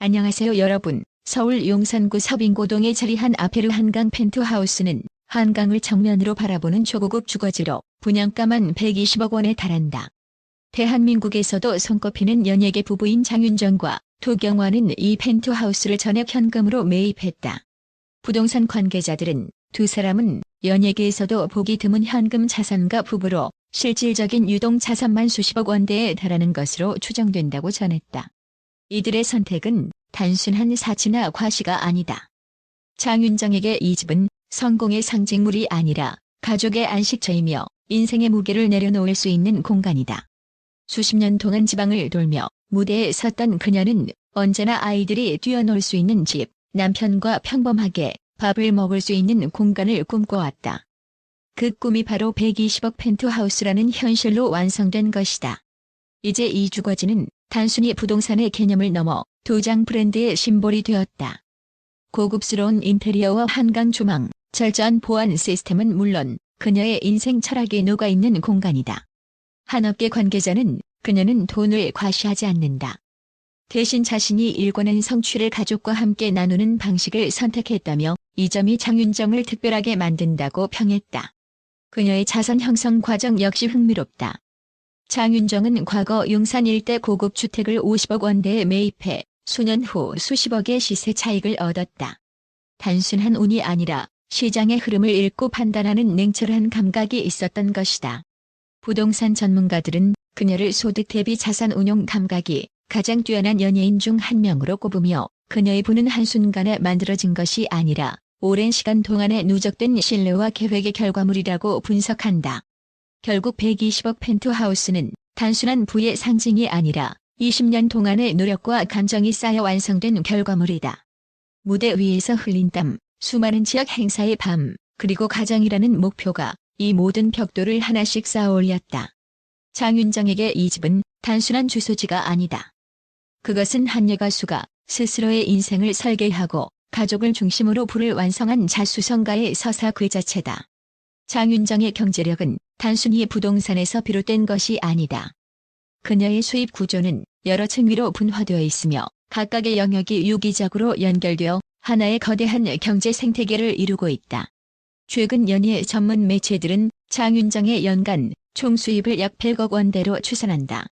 안녕하세요 여러분. 서울 용산구 서빙고동에 자리한 아페르 한강 펜트하우스는 한강을 정면으로 바라보는 초고급 주거지로 분양가만 120억 원에 달한다. 대한민국에서도 손꼽히는 연예계 부부인 장윤정과 도경완은 이 펜트하우스를 전액 현금으로 매입했다. 부동산 관계자들은 두 사람은 연예계에서도 보기 드문 현금 자산가 부부로 실질적인 유동 자산만 수십억 원대에 달하는 것으로 추정된다고 전했다. 이들의 선택은 단순한 사치나 과시가 아니다. 장윤정에게 이 집은 성공의 상징물이 아니라 가족의 안식처이며 인생의 무게를 내려놓을 수 있는 공간이다. 수십 년 동안 지방을 돌며 무대에 섰던 그녀는 언제나 아이들이 뛰어놀 수 있는 집, 남편과 평범하게 밥을 먹을 수 있는 공간을 꿈꿔왔다. 그 꿈이 바로 120억 펜트하우스라는 현실로 완성된 것이다. 이제 이 주거지는 단순히 부동산의 개념을 넘어 도장 브랜드의 심볼이 되었다. 고급스러운 인테리어와 한강 조망, 철저한 보안 시스템은 물론 그녀의 인생 철학이 녹아있는 공간이다. 한 업계 관계자는 그녀는 돈을 과시하지 않는다. 대신 자신이 일궈낸 성취를 가족과 함께 나누는 방식을 선택했다며 이 점이 장윤정을 특별하게 만든다고 평했다. 그녀의 자산 형성 과정 역시 흥미롭다. 장윤정은 과거 용산 일대 고급 주택을 50억 원대에 매입해 수년 후 수십억의 시세 차익을 얻었다. 단순한 운이 아니라 시장의 흐름을 읽고 판단하는 냉철한 감각이 있었던 것이다. 부동산 전문가들은 그녀를 소득 대비 자산 운용 감각이 가장 뛰어난 연예인 중 한 명으로 꼽으며 그녀의 부는 한순간에 만들어진 것이 아니라 오랜 시간 동안에 누적된 신뢰와 계획의 결과물이라고 분석한다. 결국 120억 펜트하우스는 단순한 부의 상징이 아니라 20년 동안의 노력과 감정이 쌓여 완성된 결과물이다. 무대 위에서 흘린 땀, 수많은 지역 행사의 밤, 그리고 가정이라는 목표가 이 모든 벽돌을 하나씩 쌓아 올렸다. 장윤정에게 이 집은 단순한 주소지가 아니다. 그것은 한 여가수가 스스로의 인생을 설계하고 가족을 중심으로 부를 완성한 자수성가의 서사 그 자체다. 장윤정의 경제력은 단순히 부동산에서 비롯된 것이 아니다. 그녀의 수입 구조는 여러 층위로 분화되어 있으며 각각의 영역이 유기적으로 연결되어 하나의 거대한 경제 생태계를 이루고 있다. 최근 연예 전문 매체들은 장윤정의 연간 총 수입을 약 100억 원대로 추산한다.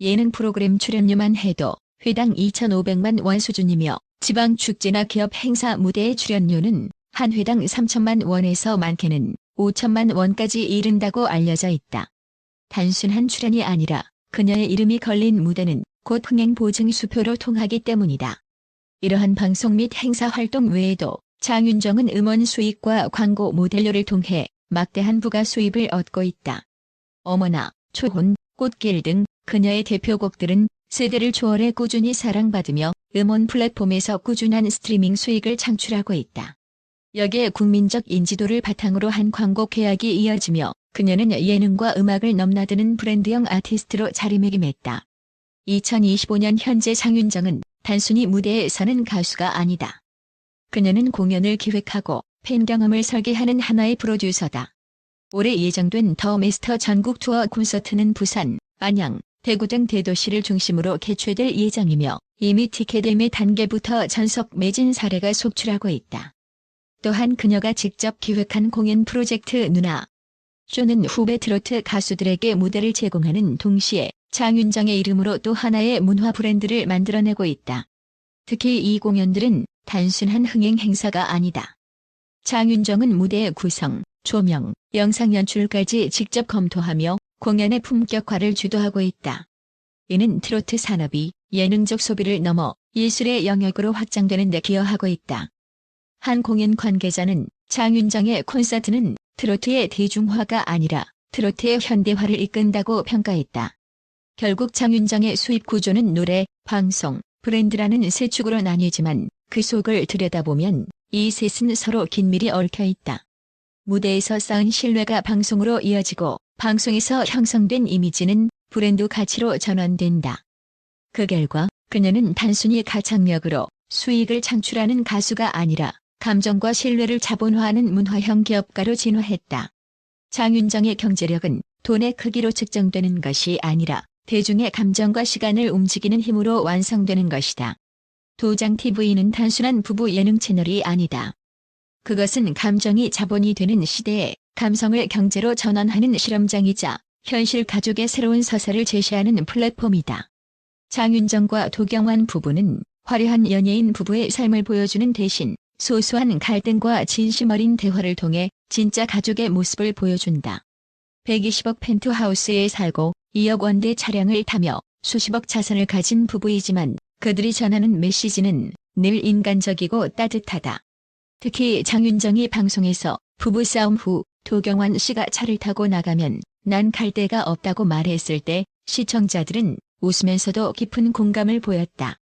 예능 프로그램 출연료만 해도 회당 2,500만 원 수준이며 지방 축제나 기업 행사 무대의 출연료는 한 회당 3천만 원에서 많게는 5천만 원까지 이른다고 알려져 있다. 단순한 출연이 아니라 그녀의 이름이 걸린 무대는 곧 흥행 보증 수표로 통하기 때문이다. 이러한 방송 및 행사 활동 외에도 장윤정은 음원 수익과 광고 모델료를 통해 막대한 부가 수입을 얻고 있다. 어머나, 초혼, 꽃길 등 그녀의 대표곡들은 세대를 초월해 꾸준히 사랑받으며 음원 플랫폼에서 꾸준한 스트리밍 수익을 창출하고 있다. 여기에 국민적 인지도를 바탕으로 한 광고 계약이 이어지며 그녀는 예능과 음악을 넘나드는 브랜드형 아티스트로 자리매김했다. 2025년 현재 장윤정은 단순히 무대에 서는 가수가 아니다. 그녀는 공연을 기획하고 팬 경험을 설계하는 하나의 프로듀서다. 올해 예정된 더 메스터 전국 투어 콘서트는 부산, 안양, 대구 등 대도시를 중심으로 개최될 예정이며 이미 티켓 예매 단계부터 전석 매진 사례가 속출하고 있다. 또한 그녀가 직접 기획한 공연 프로젝트 누나 쇼는 후배 트로트 가수들에게 무대를 제공하는 동시에 장윤정의 이름으로 또 하나의 문화 브랜드를 만들어내고 있다. 특히 이 공연들은 단순한 흥행 행사가 아니다. 장윤정은 무대의 구성, 조명, 영상 연출까지 직접 검토하며 공연의 품격화를 주도하고 있다. 이는 트로트 산업이 예능적 소비를 넘어 예술의 영역으로 확장되는 데 기여하고 있다. 한 공연 관계자는 장윤정의 콘서트는 트로트의 대중화가 아니라 트로트의 현대화를 이끈다고 평가했다. 결국 장윤정의 수입 구조는 노래, 방송, 브랜드라는 세 축으로 나뉘지만 그 속을 들여다보면 이 셋은 서로 긴밀히 얽혀 있다. 무대에서 쌓은 신뢰가 방송으로 이어지고 방송에서 형성된 이미지는 브랜드 가치로 전환된다. 그 결과 그녀는 단순히 가창력으로 수익을 창출하는 가수가 아니라 감정과 신뢰를 자본화하는 문화형 기업가로 진화했다. 장윤정의 경제력은 돈의 크기로 측정되는 것이 아니라 대중의 감정과 시간을 움직이는 힘으로 완성되는 것이다. 도장 TV는 단순한 부부 예능 채널이 아니다. 그것은 감정이 자본이 되는 시대에 감성을 경제로 전환하는 실험장이자 현실 가족의 새로운 서사를 제시하는 플랫폼이다. 장윤정과 도경환 부부는 화려한 연예인 부부의 삶을 보여주는 대신 소소한 갈등과 진심 어린 대화를 통해 진짜 가족의 모습을 보여준다. 120억 펜트하우스에 살고 2억 원대 차량을 타며 수십억 자산을 가진 부부이지만 그들이 전하는 메시지는 늘 인간적이고 따뜻하다. 특히 장윤정이 방송에서 부부싸움 후 도경환 씨가 차를 타고 나가면 난 갈 데가 없다고 말했을 때 시청자들은 웃으면서도 깊은 공감을 보였다.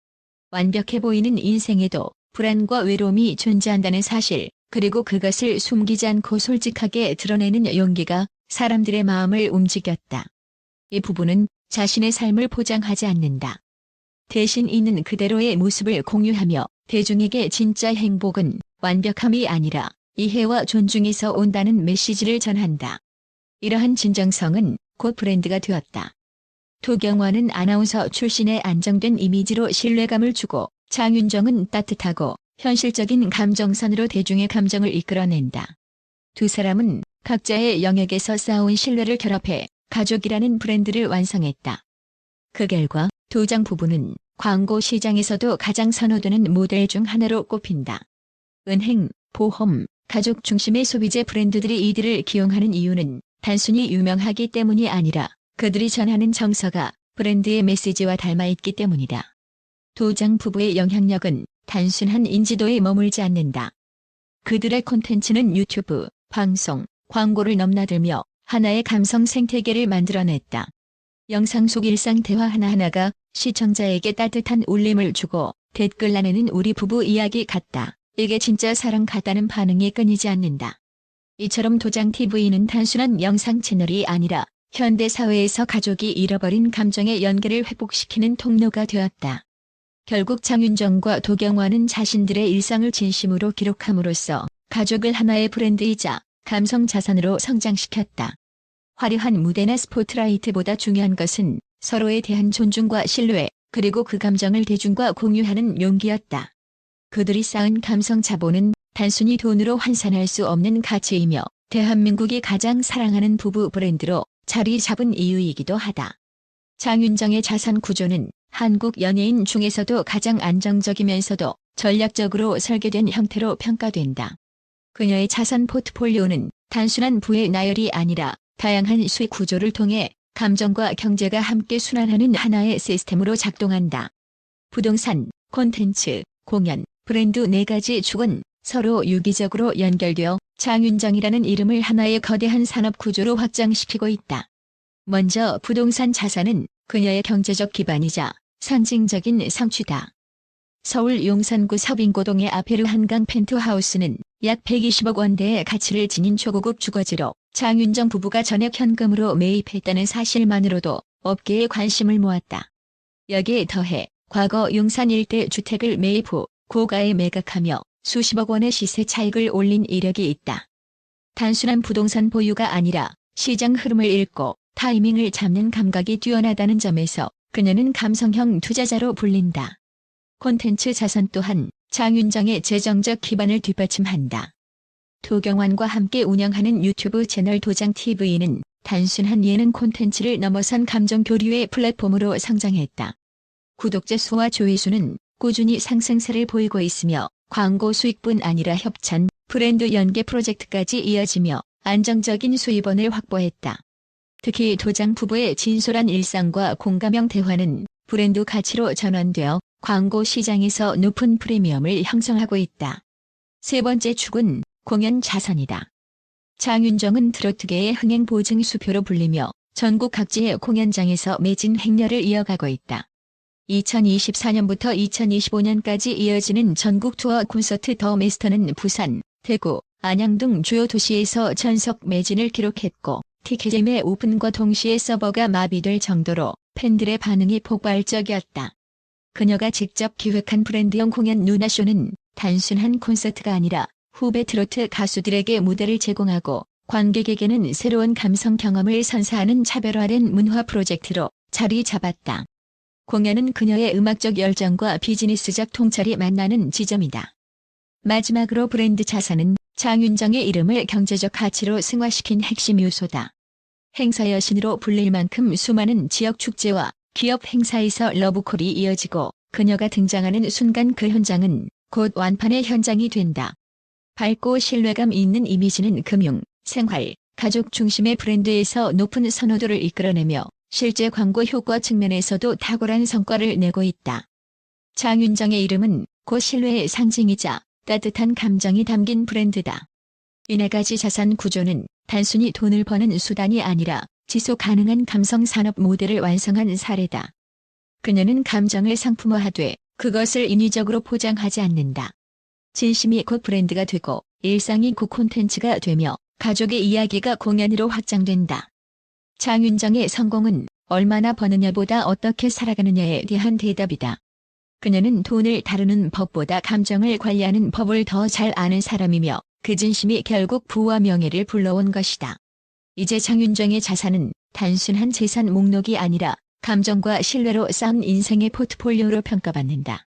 완벽해 보이는 인생에도 불안과 외로움이 존재한다는 사실, 그리고 그것을 숨기지 않고 솔직하게 드러내는 용기가 사람들의 마음을 움직였다. 이 부부는 자신의 삶을 포장하지 않는다. 대신 있는 그대로의 모습을 공유하며 대중에게 진짜 행복은 완벽함이 아니라 이해와 존중에서 온다는 메시지를 전한다. 이러한 진정성은 곧 브랜드가 되었다. 도경화는 아나운서 출신의 안정된 이미지로 신뢰감을 주고 장윤정은 따뜻하고 현실적인 감정선으로 대중의 감정을 이끌어낸다. 두 사람은 각자의 영역에서 쌓아온 신뢰를 결합해 가족이라는 브랜드를 완성했다. 그 결과 도장 부부는 광고 시장에서도 가장 선호되는 모델 중 하나로 꼽힌다. 은행, 보험, 가족 중심의 소비재 브랜드들이 이들을 기용하는 이유는 단순히 유명하기 때문이 아니라 그들이 전하는 정서가 브랜드의 메시지와 닮아있기 때문이다. 도장 부부의 영향력은 단순한 인지도에 머물지 않는다. 그들의 콘텐츠는 유튜브, 방송, 광고를 넘나들며 하나의 감성 생태계를 만들어냈다. 영상 속 일상 대화 하나하나가 시청자에게 따뜻한 울림을 주고 댓글 나누는 우리 부부 이야기 같다. 이게 진짜 사랑 같다는 반응이 끊이지 않는다. 이처럼 도장 TV는 단순한 영상 채널이 아니라 현대 사회에서 가족이 잃어버린 감정의 연계를 회복시키는 통로가 되었다. 결국 장윤정과 도경화는 자신들의 일상을 진심으로 기록함으로써 가족을 하나의 브랜드이자 감성 자산으로 성장시켰다. 화려한 무대나 스포트라이트보다 중요한 것은 서로에 대한 존중과 신뢰, 그리고 그 감정을 대중과 공유하는 용기였다. 그들이 쌓은 감성 자본은 단순히 돈으로 환산할 수 없는 가치이며 대한민국이 가장 사랑하는 부부 브랜드로 자리 잡은 이유이기도 하다. 장윤정의 자산 구조는 한국 연예인 중에서도 가장 안정적이면서도 전략적으로 설계된 형태로 평가된다. 그녀의 자산 포트폴리오는 단순한 부의 나열이 아니라 다양한 수익 구조를 통해 감정과 경제가 함께 순환하는 하나의 시스템으로 작동한다. 부동산, 콘텐츠, 공연, 브랜드 네 가지 축은 서로 유기적으로 연결되어 장윤정이라는 이름을 하나의 거대한 산업 구조로 확장시키고 있다. 먼저 부동산 자산은 그녀의 경제적 기반이자 상징적인 성취다. 서울 용산구 서빙고동의 아페르 한강 펜트하우스는 약 120억 원대의 가치를 지닌 초고급 주거지로 장윤정 부부가 전액 현금으로 매입했다는 사실만으로도 업계의 관심을 모았다. 여기에 더해 과거 용산 일대 주택을 매입 후 고가에 매각하며 수십억 원의 시세 차익을 올린 이력이 있다. 단순한 부동산 보유가 아니라 시장 흐름을 읽고 타이밍을 잡는 감각이 뛰어나다는 점에서 그녀는 감성형 투자자로 불린다. 콘텐츠 자산 또한 장윤정의 재정적 기반을 뒷받침한다. 도경환과 함께 운영하는 유튜브 채널 도장TV는 단순한 예능 콘텐츠를 넘어선 감정 교류의 플랫폼으로 성장했다. 구독자 수와 조회수는 꾸준히 상승세를 보이고 있으며 광고 수익뿐 아니라 협찬, 브랜드 연계 프로젝트까지 이어지며 안정적인 수입원을 확보했다. 특히 도장 부부의 진솔한 일상과 공감형 대화는 브랜드 가치로 전환되어 광고 시장에서 높은 프리미엄을 형성하고 있다. 세 번째 축은 공연 자산이다. 장윤정은 트로트계의 흥행 보증 수표로 불리며 전국 각지의 공연장에서 매진 행렬을 이어가고 있다. 2024년부터 2025년까지 이어지는 전국 투어 콘서트 더 메스터는 부산, 대구, 안양 등 주요 도시에서 전석 매진을 기록했고 티켓잼의 오픈과 동시에 서버가 마비될 정도로 팬들의 반응이 폭발적이었다. 그녀가 직접 기획한 브랜드형 공연 누나쇼는 단순한 콘서트가 아니라 후배 트로트 가수들에게 무대를 제공하고 관객에게는 새로운 감성 경험을 선사하는 차별화된 문화 프로젝트로 자리 잡았다. 공연은 그녀의 음악적 열정과 비즈니스적 통찰이 만나는 지점이다. 마지막으로 브랜드 자산은 장윤정의 이름을 경제적 가치로 승화시킨 핵심 요소다. 행사 여신으로 불릴 만큼 수많은 지역 축제와 기업 행사에서 러브콜이 이어지고 그녀가 등장하는 순간 그 현장은 곧 완판의 현장이 된다. 밝고 신뢰감 있는 이미지는 금융, 생활, 가족 중심의 브랜드에서 높은 선호도를 이끌어내며 실제 광고 효과 측면에서도 탁월한 성과를 내고 있다. 장윤정의 이름은 곧 신뢰의 상징이자 따뜻한 감정이 담긴 브랜드다. 이네 가지 자산 구조는 단순히 돈을 버는 수단이 아니라 지속 가능한 감성 산업 모델을 완성한 사례다. 그녀는 감정을 상품화하되 그것을 인위적으로 포장하지 않는다. 진심이 곧 브랜드가 되고 일상이 곧 콘텐츠가 되며 가족의 이야기가 공연으로 확장된다. 장윤정의 성공은 얼마나 버느냐보다 어떻게 살아가느냐에 대한 대답이다. 그녀는 돈을 다루는 법보다 감정을 관리하는 법을 더 잘 아는 사람이며 그 진심이 결국 부와 명예를 불러온 것이다. 이제 장윤정의 자산은 단순한 재산 목록이 아니라 감정과 신뢰로 쌓은 인생의 포트폴리오로 평가받는다.